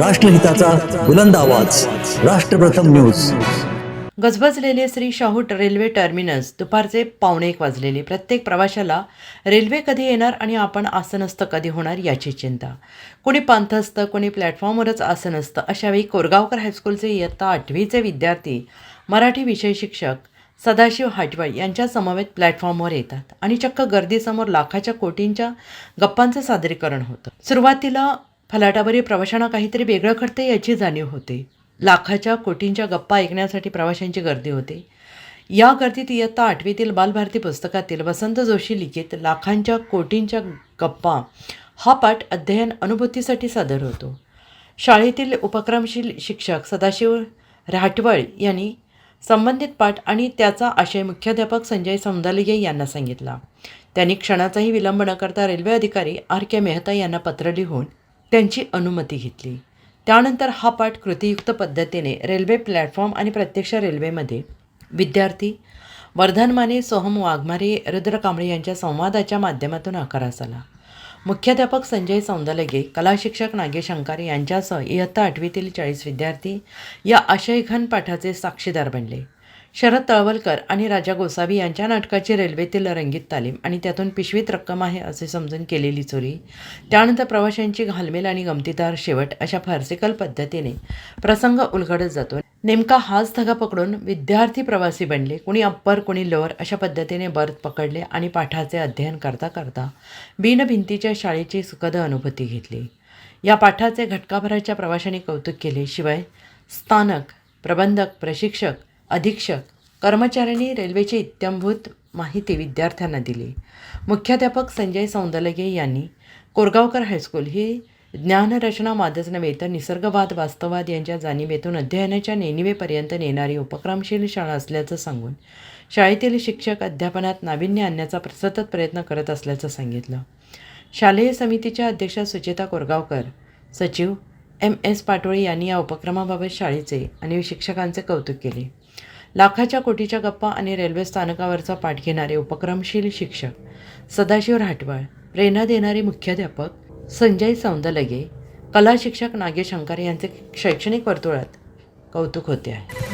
राष्ट्रहिताचा बुलंद आवाज. राष्ट्रप्रथम न्यूज. गजबजलेले श्री शाहू रेल्वे टर्मिनस दुपारचे पावणे एक वाजलेले. प्रत्येक प्रवाशाला रेल्वे कधी येणार आणि आपण आसनस्थ कधी होणार याची चिंता. कोणी पांथस्थ कोणी प्लॅटफॉर्मवरच आसनस्थ अशावेळी कोरगावकर हायस्कूलचे इयत्ता आठवीचे विद्यार्थी मराठी विषय शिक्षक सदाशिव हाटवळ यांच्या समवेत प्लॅटफॉर्मवर येतात आणि चक्क गर्दीसमोर लाखाच्या कोटींच्या गप्पांचं सादरीकरण होतं. सुरुवातीला फलाटावरील प्रवाशांना काहीतरी वेगळं करते याची जाणीव होते. लाखाच्या कोटींच्या गप्पा ऐकण्यासाठी प्रवाशांची गर्दी होते. या गर्दीत इयत्ता आठवीतील बालभारती पुस्तकातील वसंत जोशी लिखित लाखांच्या कोटींच्या गप्पा हा पाठ अध्ययन अनुभूतीसाठी सादर होतो. शाळेतील उपक्रमशील शिक्षक सदाशिव राहटवळ यांनी संबंधित पाठ आणि त्याचा आशय मुख्याध्यापक संजय सौंदालिगे यांना सांगितला. त्यांनी क्षणाचाही विलंब न करता रेल्वे अधिकारी आर के मेहता यांना पत्र लिहून त्यांची अनुमती घेतली. त्यानंतर हा पाठ कृतीयुक्त पद्धतीने रेल्वे प्लॅटफॉर्म आणि प्रत्यक्ष रेल्वेमध्ये विद्यार्थी वर्धन माने सोहम वाघमारे रुद्र कांबळे यांच्या संवादाच्या माध्यमातून आकारास आला. मुख्याध्यापक संजय सौंदलगे कलाशिक्षक नागेशंकर यांच्यासह इयत्ता आठवीतील चाळीस विद्यार्थी या आशयघन पाठाचे साक्षीदार बनले. शरद तळवलकर आणि राजा गोसावी यांच्या नाटकाची रेल्वेतील रंगीत तालीम आणि त्यातून पिशवीत रक्कम आहे असे समजून केलेली चोरी त्यानंतर प्रवाशांची घालमेल आणि गमतीदार शेवट अशा फारसिकल पद्धतीने प्रसंग उलगडत जातो. नेमका हाच धगा पकडून विद्यार्थी प्रवासी बनले कुणी अप्पर कुणी लोअर अशा पद्धतीने बर्थ पकडले आणि पाठाचे अध्ययन करता करता बिनभिंतीच्या शाळेची सुखद अनुभूती घेतली. या पाठाचे घटकाभराच्या प्रवाशांनी कौतुक केले शिवाय स्थानक प्रबंधक प्रशिक्षक अधीक्षक कर्मचाऱ्यांनी रेल्वेची इत्यंभूत माहिती विद्यार्थ्यांना दिली. मुख्याध्यापक संजय सौंदलगे यांनी कोरगावकर हायस्कूल ही ज्ञानरचना मादच नव्हे तर निसर्गवाद वास्तववाद यांच्या जाणीवेतून अध्ययनाच्या नेणिवेपर्यंत नेणारी उपक्रमशील शाळा असल्याचं सांगून शाळेतील शिक्षक अध्यापनात नाविन्य आणण्याचा सतत प्रयत्न करत असल्याचं सांगितलं. शालेय समितीच्या अध्यक्षा सुचेता कोरगावकर सचिव एम एस पाटोळे यांनी या उपक्रमाबाबत शाळेचे आणि शिक्षकांचे कौतुक केले. लाखाच्या कोटीच्या गप्पा आणि रेल्वे स्थानकावरचा पाठ घेणारे उपक्रमशील शिक्षक सदाशिव राठवाळ प्रेरणा देणारे मुख्याध्यापक संजय सौंदलगे कला शिक्षक नागेश यांचे शैक्षणिक वर्तुळात कौतुक होते आहे.